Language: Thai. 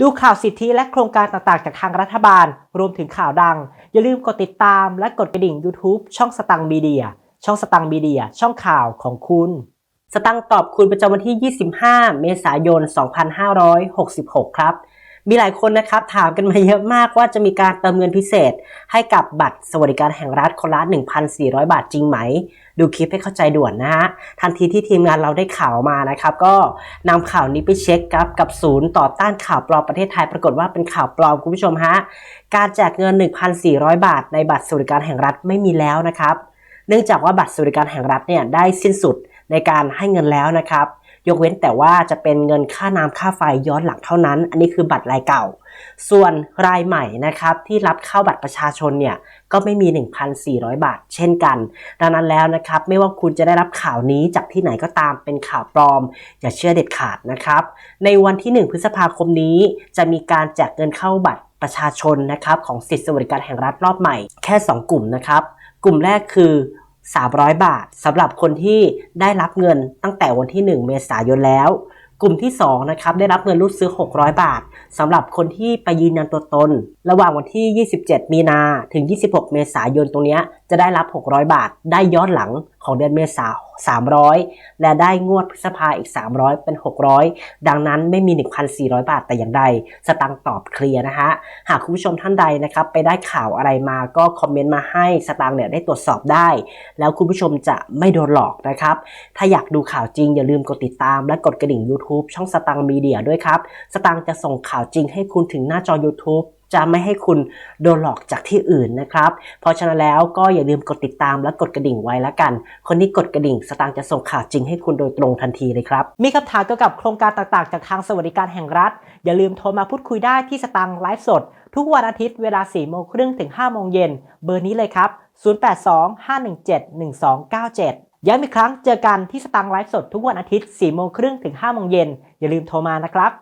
ดูข่าวสิทธิและโครงการต่างๆ จากทางรัฐบาล รวมถึงข่าวดัง อย่าลืมกดติดตามและกดกระดิ่ง YouTube ช่องสตังมีเดีย ช่องสตังมีเดีย ช่องข่าวของคุณ สตังตอบคุณประจำวันที่ 25 เมษายน 2566 ครับ มีหลายคนนะครับถามกันมาเยอะมากว่าจะมีการเติมเงินพิเศษ ให้กับบัตรสวัสดิการแห่งรัฐคนละ 1,400 บาทจริงไหม ดูคลิปให้เข้าใจด่วนนะฮะ ทันทีที่ทีมงานเราได้ข่าวมานะครับ ก็นำข่าวนี้ไปเช็คครับกับศูนย์ต่อต้านข่าวปลอมประเทศไทยปรากฏว่าเป็นข่าวปลอมคุณผู้ชมฮะ การแจกเงิน 1,400 บาท ในบัตรสวัสดิการแห่งรัฐไม่มีแล้วนะครับ เนื่องจากว่าบัตรสวัสดิการแห่งรัฐเนี่ยได้สิ้นสุดในการให้เงินแล้วนะครับ ยกเว้นแต่ว่าจะเป็นเงินค่าน้ำค่าไฟย้อนหลังเท่านั้น อันนี้คือบัตรรายเก่า ส่วนรายใหม่นะครับที่รับเข้าบัตรประชาชนเนี่ยก็ไม่มี 1,400 บาท เช่นกัน ดังนั้นแล้วนะครับไม่ว่าคุณจะได้รับข่าวนี้จากที่ไหนก็ตามเป็นข่าวปลอม อย่าเชื่อเด็ดขาดนะครับ ในวันที่ 1 พฤษภาคมนี้จะมีการแจกเงินเข้าบัตรประชาชนนะครับของสิทธิสวัสดิการแห่งรัฐรอบใหม่แค่ 2 กลุ่มนะครับ กลุ่มแรกคือ 300 บาทสำหรับคนที่ได้รับเงินตั้งแต่วันที่ 1 เมษายนแล้ว กลุ่มที่2นะครับได้รับเงินรูดซื้อ 600 บาทสำหรับคนที่ไปยืนยันตัวตน ระหว่างวันที่ 27 มีนาถึง 26 เมษายนตรงนี้จะได้รับ 600 บาท ได้ย้อนหลังของเดือนเมษา300 และได้งวดพฤษภาอีก 300 เป็น 600 ดังนั้นไม่มี 1,400 บาทแต่อย่างใด สตังตอบเคลียร์นะฮะ หากคุณผู้ชมท่านใดนะครับไปได้ข่าวอะไรมาก็คอมเมนต์มาให้สตางเนี่ยได้ตรวจสอบได้ แล้วคุณผู้ชมจะไม่โดนหลอกนะครับ ถ้าอยากดูข่าวจริงอย่าลืมกดติดตาม และกดกระดิ่ง YouTube ช่องสตังมีเดียด้วยครับ สตังจะส่งข่าวจริงให้คุณถึงหน้าจอ YouTube จะไม่ให้คุณโดนหลอกจากที่อื่นนะครับ เพราะฉะนั้นแล้วก็อย่าลืมกดติดตามและกดกระดิ่งไว้แล้วกัน คนที่กดกระดิ่งสตางค์จะส่งข่าวจริงให้คุณโดยตรงทันทีเลยครับ มีคำถามเกี่ยวกับโครงการต่างๆ จากทางสวัสดิการแห่งรัฐ อย่าลืมโทรมาพูดคุยได้ที่สตางค์ไลฟ์สด ทุกวันอาทิตย์เวลา4โมงครึ่งถึง5โมงเย็นเบอร์นี้เลยครับ 0825171297ย้ำอีกครั้งเจอกันที่สตางค์ไลฟ์สดทุกวันอาทิตย์4โมงครึ่งถึง5โมงเย็นอย่าลืมโทรมานะครับ